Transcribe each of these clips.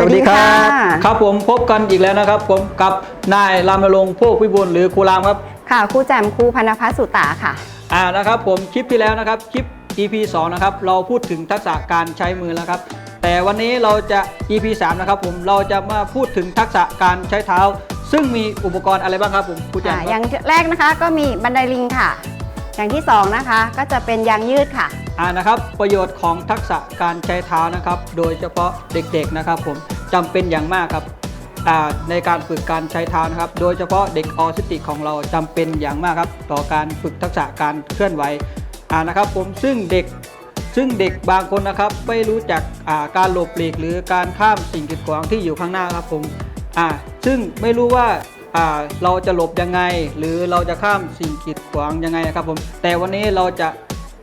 สวัสดีค่ะครับผมพบกันอีกแล้วนะครับผมกับนายรามรงค์โพกพิบูลหรือครูรามครับ ค่ะครูแจมครูพนพัฒน์สุตาค่ะ อ่านะครับผมคลิปที่แล้วนะครับคลิป EP 2นะครับเราพูดถึงทักษะการใช้มือแล้วครับ แต่วันนี้เราจะ EP 3นะครับผมเราจะมาพูดถึงทักษะการใช้เท้า ซึ่งมีอุปกรณ์อะไรบ้างครับผมครูแจมอ่าคอรัย่าบงแรกนะคะก็มีบันไดลิงค่ะ อย่างที่สองนะคะก็จะเป็นยางยืดค่ะ อ่านะครับประโยชน์ของทักษะการใช้เท้านะครับ โดยเฉพาะเด็กๆนะครับ ผมจำเป็นอย่างมากครับในการฝึกการใช้เท้านะครับ โดยเฉพาะเด็กออทิสติกของเราจำเป็นอย่างมากครับ ต่อการฝึกทักษะการเคลื่อนไหวอ่านะครับ ผมซึ่งเด็กซึ่งเด็กบางคนนะครับไม่รู้จักการหลบหลีกหรือการข้ามสิ่งกีดขวางที่อยู่ข้างหน้าครับผมอ่าซึ่งไม่รู้ว่าอ่าเราจะหลบยังไง หรือเราจะข้ามสิ่งกีดขวางยังไงนะครับผมแต่วันนี้เราจะ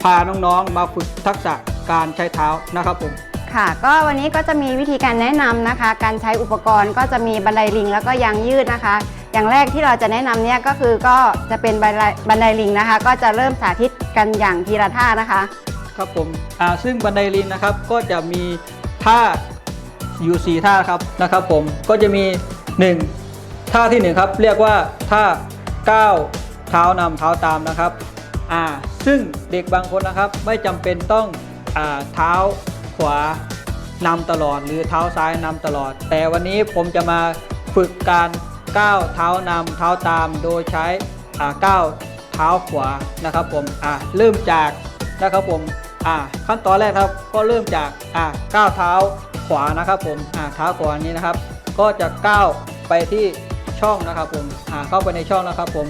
พาน้องๆ มาฝึกทักษะการใช้เท้านะครับผม ค่ะก็วันนี้ก็จะมีวิธีการแนะนำนะคะ การใช้อุปกรณ์ก็จะมีบันไดลิงแล้วก็ยางยืดนะคะ อย่างแรกที่เราจะแนะนำเนี่ยก็คือก็จะเป็นบันไดบันไดลิงนะคะ ก็จะเริ่มสาธิตกันอย่างทีละท่านะคะ ครับผมอ่าซึ่งบันไดลิงนะครับก็จะมีท่าอยู่สี่ท่าครับนะครับผมก็จะมี 1 ท่าที่1ครับเรียกว่าท่าก้าวเท้านำเท้าตามนะครับ อ่าซึ่งเด็กบางคนนะครับไม่จำเป็นต้องอ่าเท้าขวานำตลอดหรือเท้าซ้ายนำตลอด แต่วันนี้ผมจะมาฝึกการก้าวเท้านำเท้าตามโดยใช้ก้าวเท้าขวานะครับผมเริ่มจากนะครับผมขั้นตอนแรกครับก็เริ่มจากก้าวเท้าขวานะครับผมอ่าเท้าขวานี้นะครับ ก็จะก้าวไปที่ช่องนะครับผมเข้าไปในช่องนะครับผม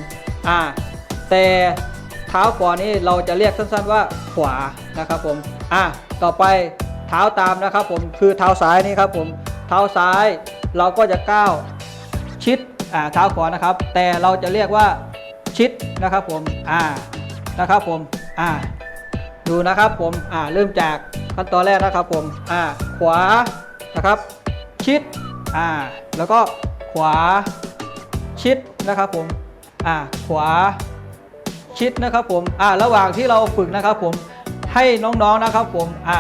แต่ ท้าขวานี้เราจะเรียกสั้นๆว่าขวานะครับผมอ่าต่อไปเท้าตามนะครับผมคือเท้าซ้ายนี่ครับผมเท้าซ้ายเราก็จะก้าวชิดอ่าเท้าขวานะครับ แต่เราจะเรียกว่าชิดนะครับผมอ่านะครับผมอ่าดูนะครับผมอ่าเริ่มจากขั้นตอนแรกนะครับผมอ่าขวานะครับ ชิดอ่าแล้วก็ขวาชิดนะครับผมอ่าขวา ชิดนะครับผมอ่าระหว่างที่เราฝึกนะครับผมให้น้องๆนะครับผมอ่า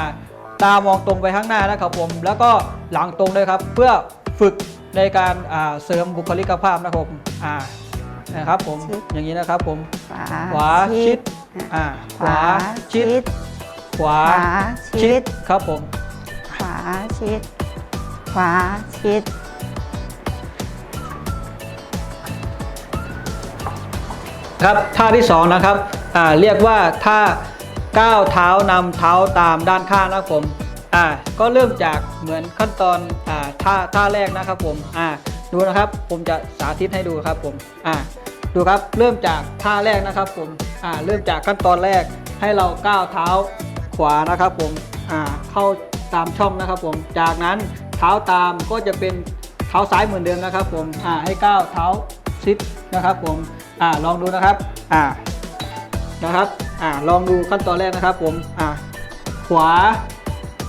ตามองตรงไปข้างหน้านะครับผม แล้วก็หลังตรงด้วยครับ เพื่อฝึกในการอ่าเสริมบุคลิกภาพนะครับผมอ่านะครับผมชิดอย่างนี้นะครับผมขวาขวาชิดอ่าขวาชิดขวาขวาชิดครับผม ขวาชิด ขวาชิด ครับท่าที่สองนะครับเรียกว่าท่าก้าวเท้านำเท้าตามด้านข้างนะครับผมก็เริ่มจากเหมือนขั้นตอนอท่าท่าแรกนะครับผมดูนะครับผมจะสาธิตให้ดูครับผมดูครับเริ่มจากท่าแรกนะครับผมเริ่มจากขั้นตอนแรกให้เราก้าวเท้าขวานะครับผมเข้าตามช่องนะครับผมจากนั้นเท้าตามก็จะเป็นเท้าซ้ายเหมือนเดิมนะครับผมให้ก้าวเท้าชิดนะครับผม อ่าลองดูนะครับอ่านะครับอ่าลองดูขั้นตอนแรกนะครับผมอ่าขวา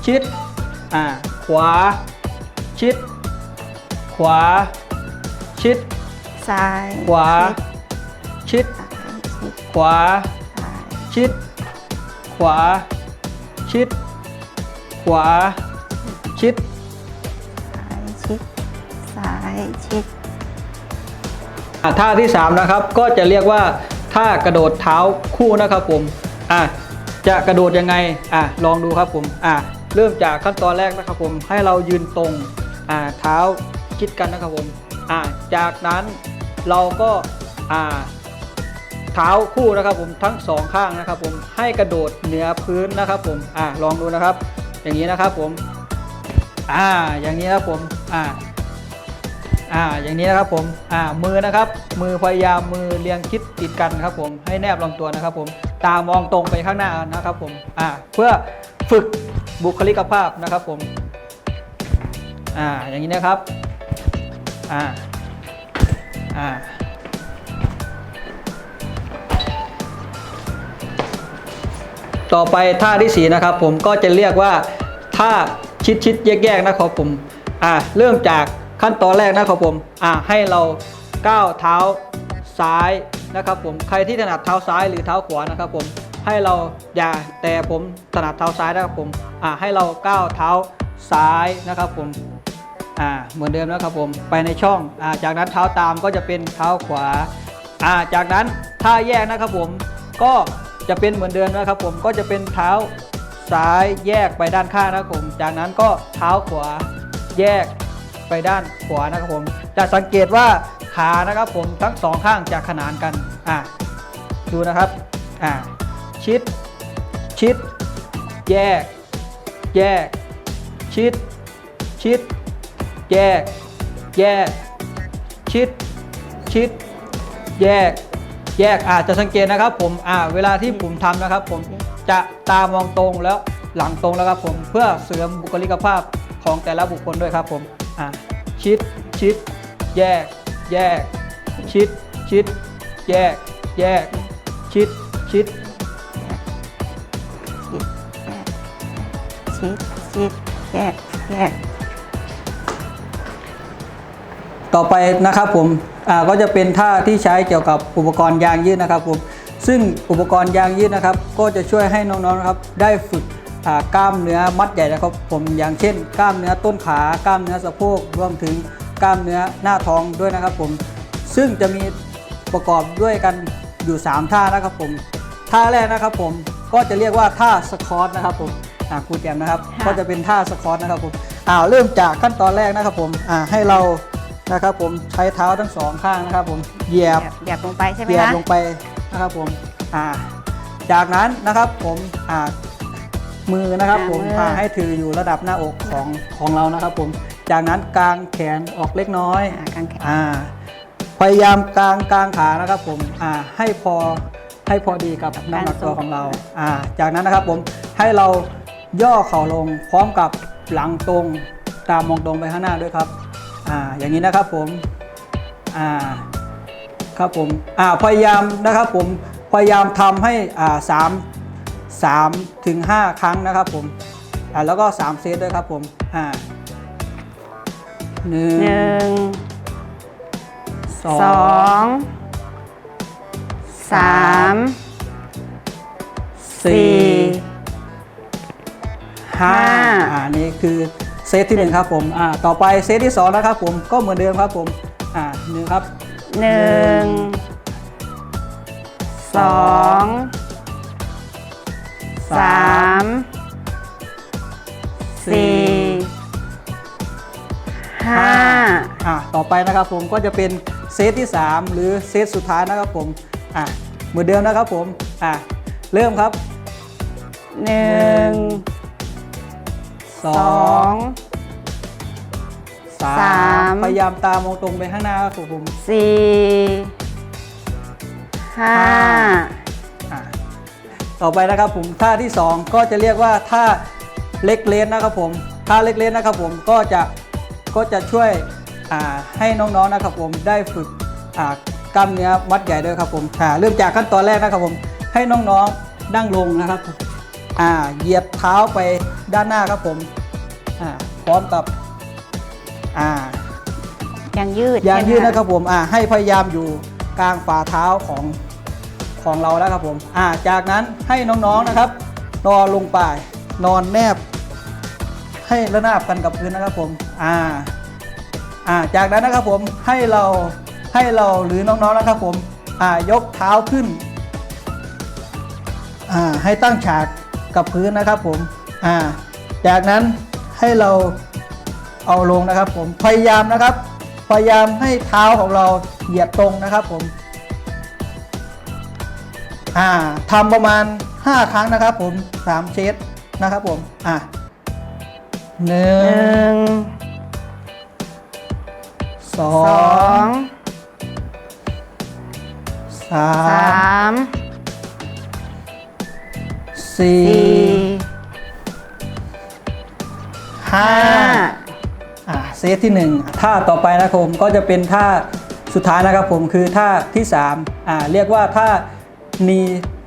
ชิดอ่าขวาชิด ขวาชิด ซ้ายขวาชิดชิดขวาซ้ายชิด ขวาชิด ขวาชิด ซ้ายชิดซ้ายชิดอะ ท่าที่ 3 นะครับ ก็จะเรียกว่าท่ากระโดดเท้าคู่นะครับผมอะจะกระโดดยังไงอะลองดูครับผมอะเริ่มจากขั้นตอนแรกนะครับผมให้เรายืนตรงอะเท้าชิดกันนะครับผมอะจากนั้นเราก็อะเท้าคู่นะครับผมทั้งสองข้างนะครับผมให้กระโดดเหนือพื้นนะครับผมอะลองดูนะครับ อย่างนี้นะครับผมอ่าอย่างนี้นะครับผมอ่า อ่าอย่างนี้นะครับผมอ่ามือนะครับ มือพยายามมือเรียงคิดติดกันครับผมให้แนบลำตัวนะครับผมตามองตรงไปข้างหน้านะครับผมอ่าเพื่อฝึกบุคลิกภาพนะครับผมอ่าอย่างนี้นะครับอ่าอ่าต่อไปท่าที่สี่นะครับผมก็จะเรียกว่าท่าชิดชิดๆแยกๆนะครับผมอ่าเริ่มจาก ขั้นตอนแรกนะครับผมอ่าให้เราก้าวเท้าซ้ายนะครับผมใครที่ถนัดเท้าซ้ายหรือเท้าขวานะครับผมให้เราอย่าแต่ผมถนัดเท้าซ้ายนะครับผมอ่าให้เราก้าวเท้าซ้ายนะครับผมอ่าเหมือนเดิมแล้วครับผมไปในช่องอ่าจากนั้นเท้าตามก็จะเป็นเท้าขวาอ่าจากนั้นท่าแยกนะครับผมก็จะเป็นเหมือนเดิมนะครับผมก็จะเป็นเท้าซ้ายแยกไปด้านข้างนะครับผมจากนั้นก็เท้าขวาแยก ไปด้านขวานะครับผมจะสังเกตว่าขานะครับผมทั้งสองข้างจะขนานกันอ่าดูนะครับอ่าชิด ชิด แยก แยก ชิด ชิด แยก แยก ชิด ชิด แยก แยกอาจจะสังเกตนะครับผมอ่าเวลาที่ผมทำนะครับ ผมจะตามองตรงแล้วหลังตรงแล้วครับผมเพื่อเสริมบุคลิกภาพของแต่ละบุคคลด้วยครับผม อ่าชิด ชิด แยก แยก ชิด ชิด แยก แยก ชิด ชิด ชิด ชิด แยก แยก ต่อไปนะครับผมอ่าก็จะเป็นท่าที่ใช้เกี่ยวกับอุปกรณ์ยางยืดนะครับผมซึ่งอุปกรณ์ยางยืดนะครับ ก็จะช่วยให้น้องๆนะครับได้ฝึกอ่า กล้ามเนื้อมัดใหญ่นะครับผมอย่างเช่น กล้ามเนื้อต้นขากล้ามเนื้อสะโพกรวมถึงกล้ามเนื้อหน้าท้องด้วยนะครับผมซึ่งจะมีประกอบด้วยกันอยู่ 3 ท่านะครับผมท่าแรกนะครับผมก็จะเรียกว่าท่าสควอตนะครับผมอ่าครูแจมนะครับค่ะก็จะเป็นท่าสควอตนะครับผมอ่าเริ่มจากขั้นตอนแรกนะครับผมอ่าให้เรานะครับผมใช้เท้าทั้งสองข้างนะครับผมเหยียบเหยียบลงไปใช่ไหมเหยียบคะลงไปนะครับผมอ่าจากนั้นนะครับผมอ่า มือนะครับผมอ่าให้ถืออยู่ระดับหน้าอกของของเรานะครับผม จากนั้นกางแขนออกเล็กน้อยอ่ากางแขนอ่าพยายามกางกางขานะครับผมอ่าให้พอให้พอดีกับน้ำหนักตัวของเราอ่าจากนั้นนะครับผมให้เราย่อเข่าลงพร้อมกับหลังตรงตามมองตรงไปข้างหน้าด้วยครับอ่าอย่างนี้นะครับผมอ่าครับผมอ่าพยายามนะครับผมพยายามทำให้อ่าสาม สามถึงห้าครั้งนะครับผมอ่าแล้วก็สามเซตด้วยครับผมอ่าหนึ่งหนึ่งสอสองงสามสี่สี่ห้าห้าอ่านี่คือเซตที่หนึ่งครับผมอ่าต่อไปเซตที่สองนะครับผมก็เหมือนเดิมครับผมอ่าหนึ่งครับหนึ่งสอง สามสี่ห้าอ่าต่อไปนะครับผมก็จะเป็นเซตที่สามหรือเซตสุดท้ายนะครับผมอ่าเหมือนเดิมนะครับผมอ่าเริ่มครับหนึ่งสสอองงสาสามมพยายามตามองตรงไปข้างหน้าครับผมสี่ห้าอ่า ต่อไปนะครับผมท่าที่สองก็จะเรียกว่าท่าเล็กเลนนะครับผมท่าเล็กเลนนะครับผมก็จะก็จะช่วยอ่าให้น้องๆนะครับผมได้ฝึกอ่ากล้ามเนื้อมัดใหญ่ด้วยครับผมอ่าเริ่มจากขั้นตอนแรกนะครับผมให้น้องๆนั่งลงนะครับอ่าเหยียดเท้าไปด้านหน้าครับผมอ่าพร้อมกับอ่ายังยืดยางใช่ไหมยืดนะครับผมอ่าให้พยายามอยู่กลางฝ่าเท้าของ ของเราแล้วครับผมอ่าจากนั้นให้น้องๆนะครับ นอนลงไปนอนแนบ ให้ระนาบกันกับพื้นนะครับผมอ่าอ่าจากนั้นนะครับผมให้เราให้เราหรือน้องๆนะครับผมอ่ายกเท้าขึ้นอ่าให้ตั้งฉากกับพื้นนะครับผมอ่าจากนั้นให้เราเอาลงนะครับผมพยายามนะครับ พยายามให้เท้าของเราเหยียดตรงนะครับผม อ่าทำประมาณ 5 ครั้งนะครับผม3เซตนะครับผมอะหนึ่หงนึ่งสอสองงสาสามมสี่สี่ห้าห้าอ่าเซตที่หนึ่งท่าต่อไปนะครับผมก็จะเป็นท่าสุดท้ายนะครับผมคือท่าที่3อ่าเรียกว่าท่า นี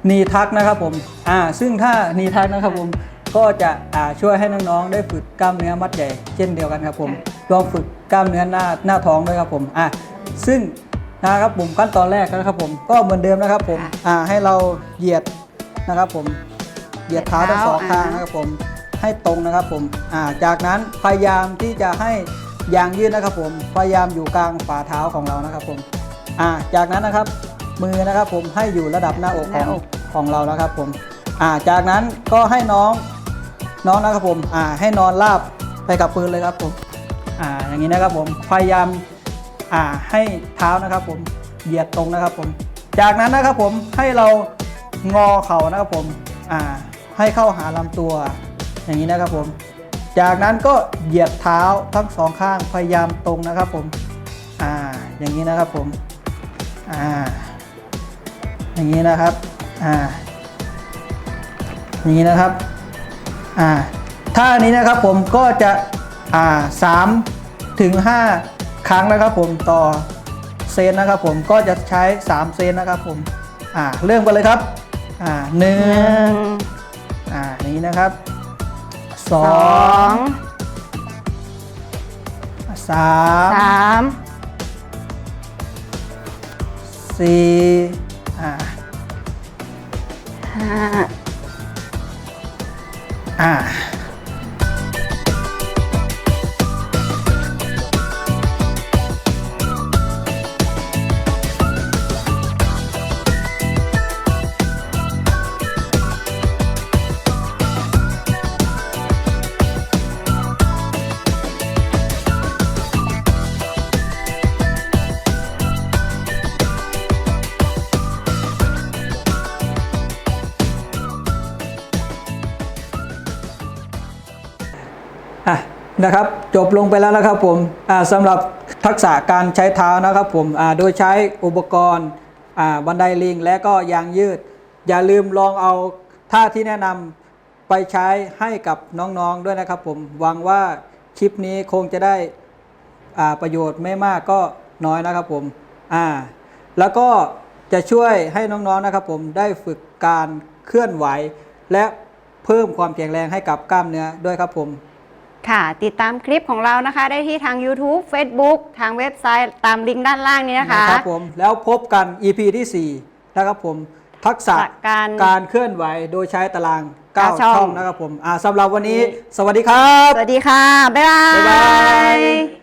นีทักนะครับผมอ่าซึ่งท่านีทักนะครับผมก็จะอ่าช่วยให้น้องๆได้ฝึกกล้ามเนื้อมัดใหญ่เช่นเดียวกันครับผมรวมฝึกกล้ามเนื้อหน้าหน้าท้องด้วยครับผมอ่าซึ่งนะครับผมขั้นตอนแรกนะครับผมก็เหมือนเดิมนะครับผมอ่าให้เราเหยียดนะครับผมเหยียดเท้าทั้งสองข้างนะครับผมให้ตรงนะครับผมอ่าจากนั้นพยายามที่จะให้ยางยืดนะครับผมพยายามอยู่กลางฝ่าเท้าของเรานะครับผมอ่าจากนั้นนะครับ มือนะครับผมให้อยู่ระดับหน้าอกหขน้าองอก ของเรานะครับผมอ่าจากนั้นก็ให้น้องน้องนะครับผมอ่าให้นอนราบไปกับพื้นเลยครับผมอ่าอย่างนี้นะครับผมพยายามอ่าให้เท้านะครับผมเหยียดตรงนะครับผม จากนั้นนะครับผมให้เรางอเข่านะครับผมอ่าให้เข้าหาลำตัว อย่างนี้นะครับผม จากนั้นก็เหยียดเท้าทั้งสองข้างพยายามตรงนะครับผม อ่า อย่างนี้นะครับผม อ่า อย่างนี้นะครับอ่าอย่างนี้นะครับอ่าท่านี้นะครับผมก็จะอ่าสามถึงห้าครั้งนะครับผมต่อเซนนะครับผมก็จะใช้ 3 เซนนะครับผมอ่าเริ่มกันเลยครับอ่าหนึ่หนึ่งงอ่าอย่างนี้นะครับสสอองงสามสามสี่ อ่า นะครับ จบลงไปแล้วนะครับผมอ่าสำหรับทักษะการใช้เท้านะครับผมโดยใช้อุปกรณ์บันไดลิง และก็ยางยืด อย่าลืมลองเอาท่าที่แนะนำไปใช้ให้กับน้องๆด้วยนะครับผมหวังว่าคลิปนี้คงจะได้ประโยชน์ไม่มากก็น้อยนะครับผมอ่าแล้วก็จะช่วยให้น้องๆนะครับผมได้ฝึกการเคลื่อนไหว และเพิ่มความแข็งแรงให้กับกล้ามเนื้อด้วยครับผม ค่ะ ติดตามคลิปของเรานะคะได้ที่ทาง YouTube Facebook ทางเว็บไซต์ตามลิงก์ด้านล่างนี้นะคะครับผมแล้วพบกัน EP ที่ 4 นะครับผมทักษะการการเคลื่อนไหวโดยใช้ตารางเก้า9ช่องช่องนะครับผมอ่าสำหรับวันนี้ สวัสดีครับ สวัสดีค่ะ บ๊ายบาบ๊ายบายย